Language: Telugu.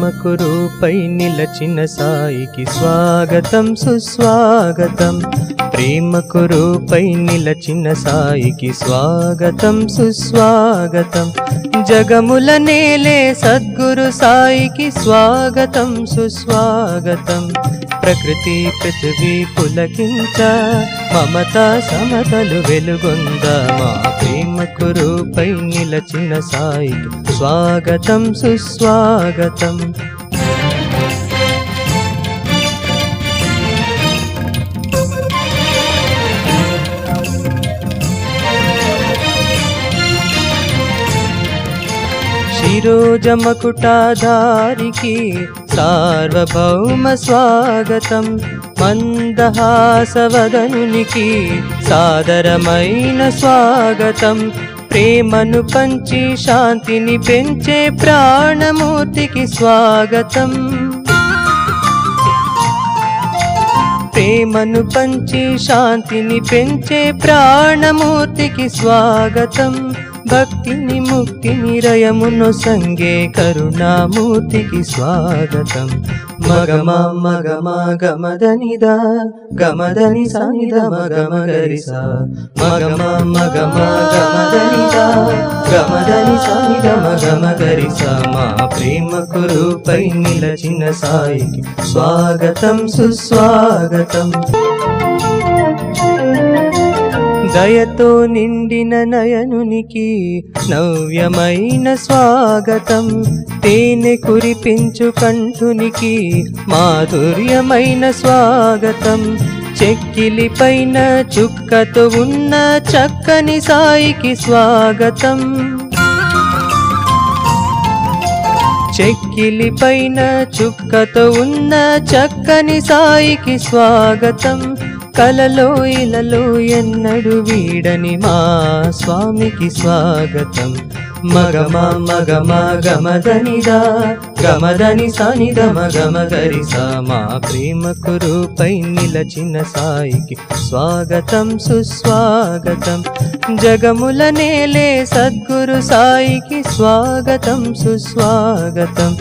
ప్రేమకు రూపై నిలచిన సాయికి స్వాగతం సుస్వాగతం. ప్రేమకు రూపై నిలచిన సాయికి స్వాగతం సుస్వాగతం. జగముల నేలే సద్గురు సాయికి స్వాగతం సుస్వాగతం. ప్రకృతి పృథివీ పులకించ మమత సమతలు వెలుగొంద. మా ప్రేమకు రూపై నిలచిన సాయి స్వాగతం సుస్వాగతం. శిరోజమకుటాధారికి సార్వభౌమ స్వాగతం. మందహాసవదనునికి సాదరమైన స్వాగతం. ప్రేమను పంచి శాంతిని పెంచే ప్రాణమూర్తికి స్వాగతం. ప్రేమను పంచి శాంతిని పెంచే ప్రాణమూర్తికి స్వాగతం. భక్తిని ముక్తిని రయమును సంగే కరుణామూర్తికి స్వాగతం. మగమ మగమ గమదనిద గమదని సనిద మగమ గరిస మగమ మగమ గమదనిద గమదని సనిద మగమ గరిస మా ప్రేమ కురుపై నిలచిన సాయికి స్వాగతం సుస్వాగతం. దయతో నిండిన నయనునికి నవ్యమైన స్వాగతం. తేనె కురిపించు కంఠునికి మాధుర్యమైన స్వాగతం. చెక్కిలిపైన చుక్కతో ఉన్న చక్కని సాయికి స్వాగతం. చెక్కిలిపైన చుక్కతో ఉన్న చక్కని సాయికి స్వాగతం. కలలో ఇలలో ఎన్నడు వీడని మా స్వామికి స్వాగతం. మగమా మగమా గమదనిదా గమదని సనిద మగమ గరిస మా ప్రేమకు రూపై నిలచిన సాయికి స్వాగతం సుస్వాగతం. జగముల నేలే సద్గురు సాయికి స్వాగతం సుస్వాగతం.